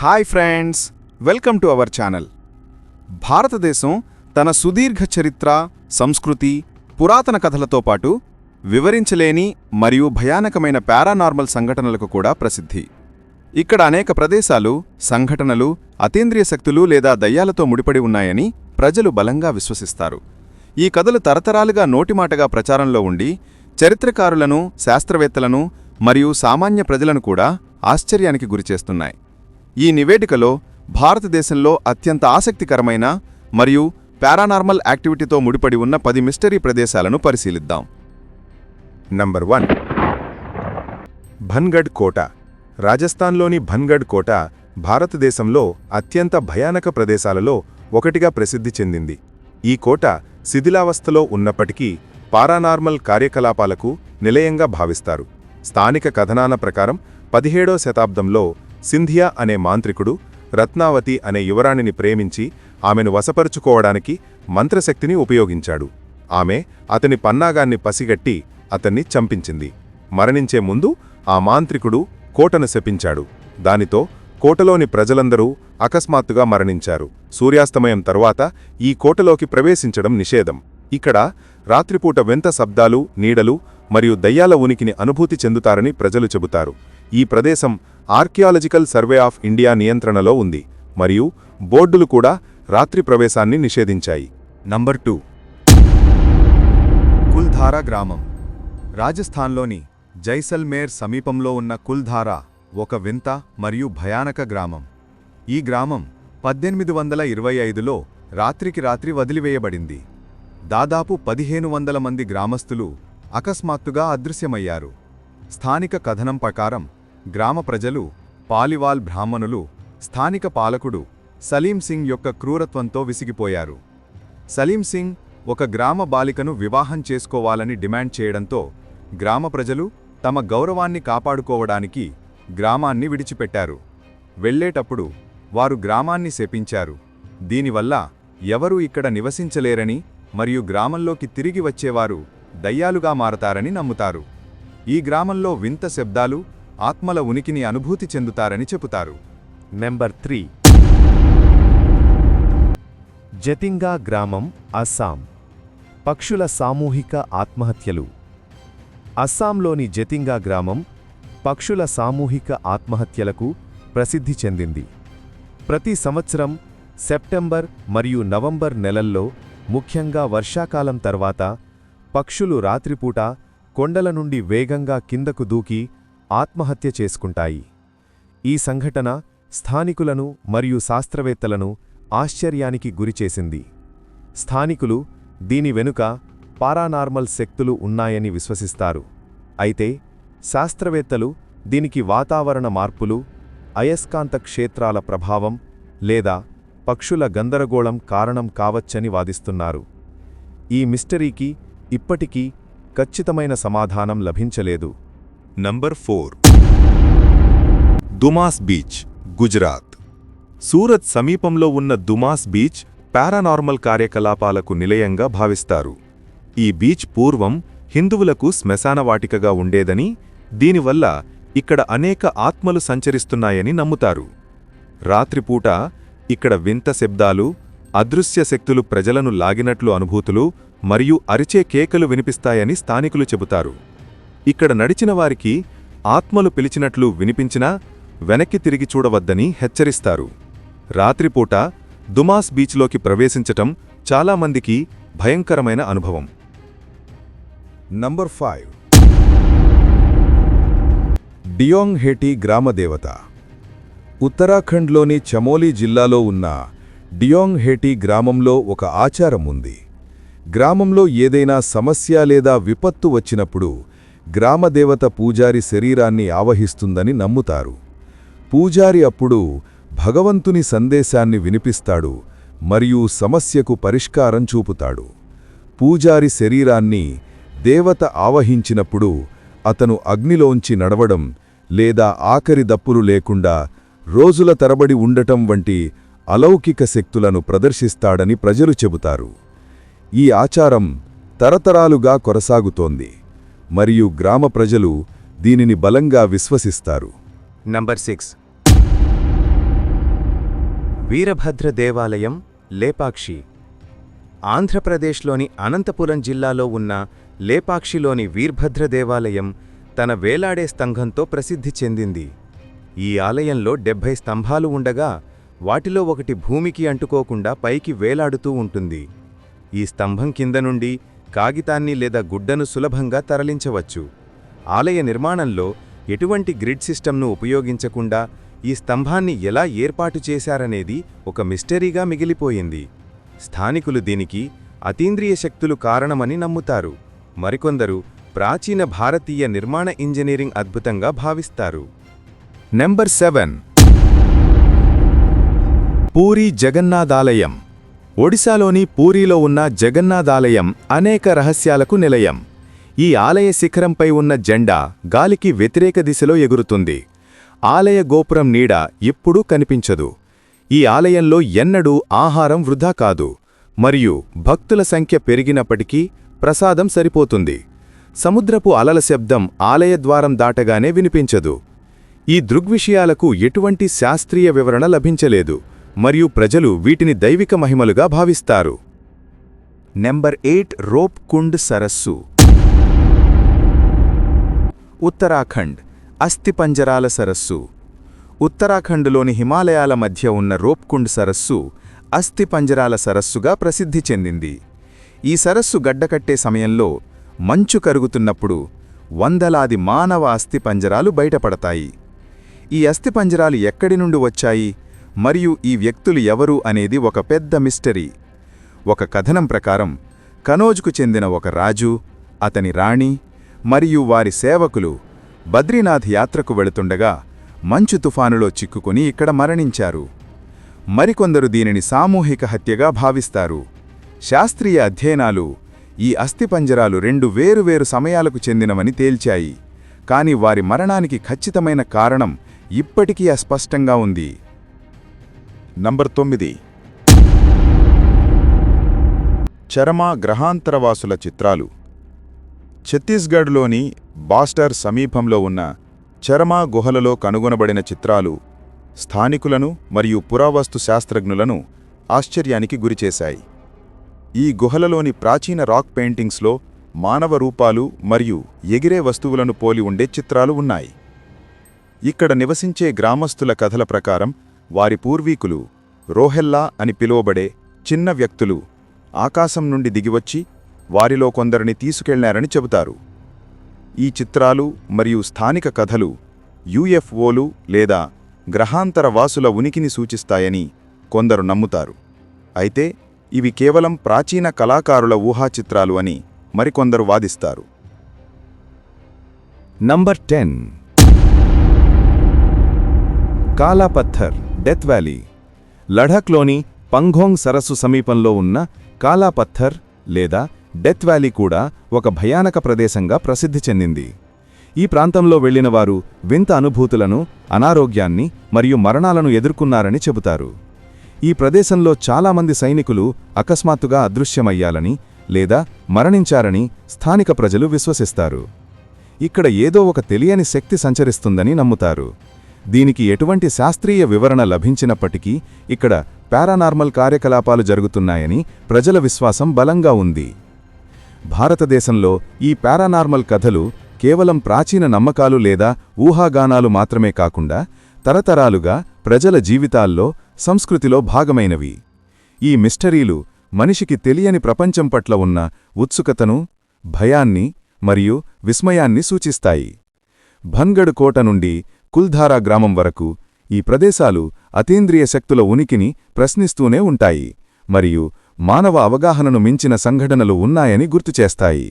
Hi friends welcome to our channel. భారతదేశం తన సుదీర్ఘ చరిత్ర సంస్కృతి పురాతన కథలతో పాటు వివరించలేని మరియు భయానకమైన పారానార్మల్ సంఘటనలకు కూడా ప్రసిద్ధి. ఇక్కడ అనేక ప్రదేశాలు సంఘటనలు అతీంద్రియ శక్తులు లేదా దయ్యాలతో ముడిపడి ఉన్నాయని ప్రజలు బలంగా విశ్వసిస్తారు. ఈ కథలు తరతరాలుగా నోటిమాటగా ప్రచారంలో ఉండి చరిత్రకారులను శాస్త్రవేత్తలను మరియు సామాన్య ప్రజలను కూడా ఆశ్చర్యానికి గురిచేస్తున్నాయి. ఈ నివేదికలో భారతదేశంలో అత్యంత ఆసక్తికరమైన మరియు పారానార్మల్ యాక్టివిటీతో ముడిపడి ఉన్న పది మిస్టరీ ప్రదేశాలను పరిశీలిద్దాం. నంబర్ వన్ భన్గఢ్ కోట. రాజస్థాన్లోని భన్గఢ్ కోట భారతదేశంలో అత్యంత భయానక ప్రదేశాలలో ఒకటిగా ప్రసిద్ధి చెందింది. ఈ కోట శిథిలావస్థలో ఉన్నప్పటికీ పారానార్మల్ కార్యకలాపాలకు నిలయంగా భావిస్తారు. స్థానిక కథనాల ప్రకారం పదిహేడో శతాబ్దంలో సింధియా అనే మాంత్రికుడు రత్నావతి అనే యువరాణిని ప్రేమించి ఆమెను వశపరుచుకోవడానికి మంత్రశక్తిని ఉపయోగించాడు. ఆమె అతని పన్నాగాన్ని పసిగట్టి అతన్ని చంపించింది. మరణించే ముందు ఆ మాంత్రికుడు కోటను శపించాడు. దానితో కోటలోని ప్రజలందరూ అకస్మాత్తుగా మరణించారు. సూర్యాస్తమయం తరువాత ఈ కోటలోకి ప్రవేశించడం నిషేధం. ఇక్కడ రాత్రిపూట వింత శబ్దాలు నీడలు మరియు దయ్యాల ఉనికిని అనుభూతి చెందుతారని ప్రజలు చెబుతారు. ఈ ప్రదేశం ఆర్కియాలజికల్ సర్వే ఆఫ్ ఇండియా నియంత్రణలో ఉంది మరియు బోర్డులు కూడా రాత్రి ప్రవేశాన్ని నిషేధించాయి. Number two. కుల్ధారా గ్రామం. రాజస్థాన్లోని జైసల్మేర్ సమీపంలో ఉన్న కుల్ధారా ఒక వింత మరియు భయానక గ్రామం. ఈ గ్రామం పద్దెనిమిది వందల ఇరవై ఐదులో రాత్రికి రాత్రి వదిలివేయబడింది. దాదాపు పదిహేను వందల మంది గ్రామస్తులు అకస్మాత్తుగా అదృశ్యమయ్యారు. స్థానిక కథనం ప్రకారం గ్రామ ప్రజలు పాలివాల్ బ్రాహ్మణులు స్థానిక పాలకుడు సలీం సింగ్ యొక్క క్రూరత్వంతో విసిగిపోయారు. సలీం సింగ్ ఒక గ్రామ బాలికను వివాహం చేసుకోవాలని డిమాండ్ చేయడంతో గ్రామ ప్రజలు తమ గౌరవాన్ని కాపాడుకోవడానికి గ్రామాన్ని విడిచిపెట్టారు. వెళ్ళేటప్పుడు వారు గ్రామాన్ని శపించారు దీనివల్ల ఎవరూ ఇక్కడ నివసించలేరని మరియు గ్రామంలోకి తిరిగి వచ్చేవారు దయ్యాలుగా మారతారని నమ్ముతారు. ఈ గ్రామంలో వింత శబ్దాలు ఆత్మల ఉనికిని అనుభూతి చెందుతారని చెబుతారు. Number three. జతింగా గ్రామం అస్సాం. పక్షుల సామూహిక ఆత్మహత్యలు. అస్సాంలోని జతింగా గ్రామం పక్షుల సామూహిక ఆత్మహత్యలకు ప్రసిద్ధి చెందింది. ప్రతి సంవత్సరం సెప్టెంబర్ మరియు నవంబర్ నెలల్లో ముఖ్యంగా వర్షాకాలం తర్వాత పక్షులు రాత్రిపూట కొండల నుండి వేగంగా కిందకు దూకి ఆత్మహత్య చేసుకుంటాయి. ఈ సంఘటన స్థానికులను మరియు శాస్త్రవేత్తలను ఆశ్చర్యానికి గురిచేసింది స్థానికులు దీని వెనుక పారానార్మల్ శక్తులు ఉన్నాయని విశ్వసిస్తారు. అయితే శాస్త్రవేత్తలు దీనికి వాతావరణ మార్పులు అయస్కాంత క్షేత్రాల ప్రభావం లేదా పక్షుల గందరగోళం కారణం కావచ్చని వాదిస్తున్నారు. ఈ మిస్టరీకి ఇప్పటికీ ఖచ్చితమైన సమాధానం లభించలేదు. Number four Dumas beach Gujarat Surat సమీపంలో ఉన్న దుమాస్ బీచ్ పారానార్మల్ కార్యకలాపాలకు నిలయంగా భావిస్తారు. ఈ బీచ్ పూర్వం హిందువులకు శ్మశానవాటికగా ఉండేదని దీనివల్ల ఇక్కడ అనేక ఆత్మలు సంచరిస్తున్నాయని నమ్ముతారు. రాత్రిపూట ఇక్కడ వింత శబ్దాలు అదృశ్య శక్తులు ప్రజలను లాగినట్లు అనుభూతులు మరియు అరిచే కేకలు వినిపిస్తాయని స్థానికులు చెబుతారు. ఇక్కడ నడిచిన వారికి ఆత్మలు పిలిచినట్లు వినిపించినా వెనక్కి తిరిగి చూడవద్దని హెచ్చరిస్తారు. రాత్రిపూట దుమాస్ బీచ్లోకి ప్రవేశించటం చాలామందికి భయంకరమైన అనుభవం. Number five. డియోంగ్ హేటి గ్రామదేవత ఉత్తరాఖండ్లోని చమోలీ జిల్లాలో ఉన్న డియోంగ్ హేటి గ్రామంలో ఒక ఆచారం ఉంది. గ్రామంలో ఏదైనా సమస్య లేదా విపత్తు వచ్చినప్పుడు గ్రామదేవత పూజారి శరీరాన్ని ఆవహిస్తుందని నమ్ముతారు. పూజారి అప్పుడు భగవంతుని సందేశాన్ని వినిపిస్తాడు మరియు సమస్యకు పరిష్కారం చూపుతాడు. పూజారి శరీరాన్ని దేవత ఆవహించినప్పుడు అతను అగ్నిలోంచి నడవడం లేదా ఆఖరి దప్పులు లేకుండా రోజుల తరబడి ఉండటం వంటి అలౌకిక శక్తులను ప్రదర్శిస్తాడని ప్రజలు చెబుతారు. ఈ ఆచారం తరతరాలుగా కొనసాగుతోంది. మరియు గ్రామ ప్రజలు దీనిని బలంగా విశ్వసిస్తారు. నంబర్ సిక్స్ వీరభద్ర దేవాలయం లేపాక్షి. ఆంధ్రప్రదేశ్లోని అనంతపురం జిల్లాలో ఉన్న లేపాక్షిలోని వీర్భద్ర దేవాలయం తన వేలాడే స్తంభంతో ప్రసిద్ధి చెందింది. ఈ ఆలయంలో డెబ్భై స్తంభాలు ఉండగా వాటిలో ఒకటి భూమికి అంటుకోకుండా పైకి వేలాడుతూ ఉంటుంది. ఈ స్తంభం కింద నుండి కాగితాన్ని లేదా గుడ్డను సులభంగా తరలించవచ్చు. ఆలయ నిర్మాణంలో ఎటువంటి గ్రిడ్ సిస్టమ్ను ఉపయోగించకుండా ఈ స్తంభాన్ని ఎలా ఏర్పాటు చేశారనేది ఒక మిస్టరీగా మిగిలిపోయింది. స్థానికులు దీనికి అతీంద్రియ శక్తులు కారణమని నమ్ముతారు. మరికొందరు ప్రాచీన భారతీయ నిర్మాణ ఇంజనీరింగ్ అద్భుతంగా భావిస్తారు. Number seven. పూరి జగన్నాథాలయం. ఒడిశాలోని పూరీలో ఉన్న జగన్నాథాలయం అనేక రహస్యాలకు నిలయం. ఈ ఆలయ శిఖరంపై ఉన్న జెండా గాలికి వ్యతిరేక దిశలో ఎగురుతుంది. ఆలయ గోపురం నీడ ఎప్పుడూ కనిపించదు. ఈ ఆలయంలో ఎన్నడూ ఆహారం వృధా కాదు. మరియు భక్తుల సంఖ్య పెరిగినప్పటికీ ప్రసాదం సరిపోతుంది. సముద్రపు అలల శబ్దం ఆలయ ద్వారం దాటగానే వినిపించదు. ఈ దృగ్విషయాలకు ఎటువంటి శాస్త్రీయ వివరణ లభించలేదు. మరియు ప్రజలు వీటిని దైవిక మహిమలుగా భావిస్తారు. నెంబర్ ఎయిట్ రోప్ కుండ్ సరస్సు ఉత్తరాఖండ్ అస్థిపంజరాల సరస్సు. ఉత్తరాఖండ్లోని హిమాలయాల మధ్య ఉన్న రోప్కుండ్ సరస్సు అస్థిపంజరాల సరస్సుగా ప్రసిద్ధి చెందింది. ఈ సరస్సు గడ్డకట్టే సమయంలో మంచు కరుగుతున్నప్పుడు వందలాది మానవ అస్థిపంజరాలు బయటపడతాయి. ఈ అస్థిపంజరాలు ఎక్కడి నుండి వచ్చాయి? మరియు ఈ వ్యక్తులు ఎవరు అనేది ఒక పెద్ద మిస్టరీ. ఒక కథనం ప్రకారం కనోజ్కు చెందిన ఒక రాజు అతని రాణి మరియు వారి సేవకులు బద్రీనాథ్ యాత్రకు వెళుతుండగా మంచు తుఫానులో చిక్కుకుని ఇక్కడ మరణించారు. మరికొందరు దీనిని సామూహిక హత్యగా భావిస్తారు. శాస్త్రీయ అధ్యయనాలు ఈ అస్థిపంజరాలు రెండు వేరువేరు సమయాలకు చెందినవని తేల్చాయి. కాని వారి మరణానికి ఖచ్చితమైన కారణం ఇప్పటికీ అస్పష్టంగా ఉంది. నంబర్ తొమ్మిది. చరమా గ్రహాంతరవాసుల చిత్రాలు. ఛత్తీస్గఢ్లోని బాస్టర్ సమీపంలో ఉన్న చరమా గుహలలో కనుగొనబడిన చిత్రాలు స్థానికులను మరియు పురావస్తు శాస్త్రజ్ఞులను ఆశ్చర్యానికి గురిచేశాయి. ఈ గుహలలోని ప్రాచీన రాక్ పెయింటింగ్స్లో మానవ రూపాలు మరియు ఎగిరే వస్తువులను పోలి ఉండే చిత్రాలు ఉన్నాయి. ఇక్కడ నివసించే గ్రామస్తుల కథల ప్రకారం వారి పూర్వీకులు రోహెల్లా అని పిలువబడే చిన్న వ్యక్తులు ఆకాశం నుండి దిగివచ్చి వారిలో కొందరిని తీసుకెళ్ళారని చెబుతారు. ఈ చిత్రాలు మరియు స్థానిక కథలు యుఎఫ్ఓలు లేదా గ్రహాంతర వాసుల ఉనికిని సూచిస్తాయని కొందరు నమ్ముతారు. అయితే ఇవి కేవలం ప్రాచీన కళాకారుల ఊహాచిత్రాలు అని మరికొందరు వాదిస్తారు. Number ten. Kalapatthar. Death valley. లఢక్లోని పంఘోంగ్ సరస్సు సమీపంలో ఉన్న కాలాపత్థర్ లేదా డెత్ వ్యాలీ కూడా ఒక భయానక ప్రదేశంగా ప్రసిద్ధి చెందింది. ఈ ప్రాంతంలో వెళ్ళినవారు వింత అనుభూతులను అనారోగ్యాన్ని మరియు మరణాలను ఎదుర్కొన్నారని చెబుతారు. ఈ ప్రదేశంలో చాలామంది సైనికులు అకస్మాత్తుగా అదృశ్యమయ్యాలని లేదా మరణించారని స్థానిక ప్రజలు విశ్వసిస్తారు. ఇక్కడ ఏదో ఒక తెలియని శక్తి సంచరిస్తుందని నమ్ముతారు. దీనికి ఎటువంటి శాస్త్రీయ వివరణ లభించినప్పటికీ ఇక్కడ పారానార్మల్ కార్యకలాపాలు జరుగుతున్నాయని ప్రజల విశ్వాసం బలంగా ఉంది. భారతదేశంలో ఈ పారానార్మల్ కథలు కేవలం ప్రాచీన నమ్మకాలు లేదా ఊహాగానాలు మాత్రమే కాకుండా తరతరాలుగా ప్రజల జీవితాల్లో సంస్కృతిలో భాగమైనవి. ఈ మిస్టరీలు మనిషికి తెలియని ప్రపంచం పట్ల ఉన్న ఉత్సుకతను భయాన్ని మరియు విస్మయాన్ని సూచిస్తాయి. భన్గఢ్ కోట నుండి కుల్ధారా గ్రామం వరకు ఈ ప్రదేశాలు అతీంద్రియ శక్తుల ఉనికిని ప్రశ్నిస్తూనే ఉంటాయి మరియు మానవ అవగాహనను మించిన సంఘటనలు ఉన్నాయని గుర్తుచేస్తాయి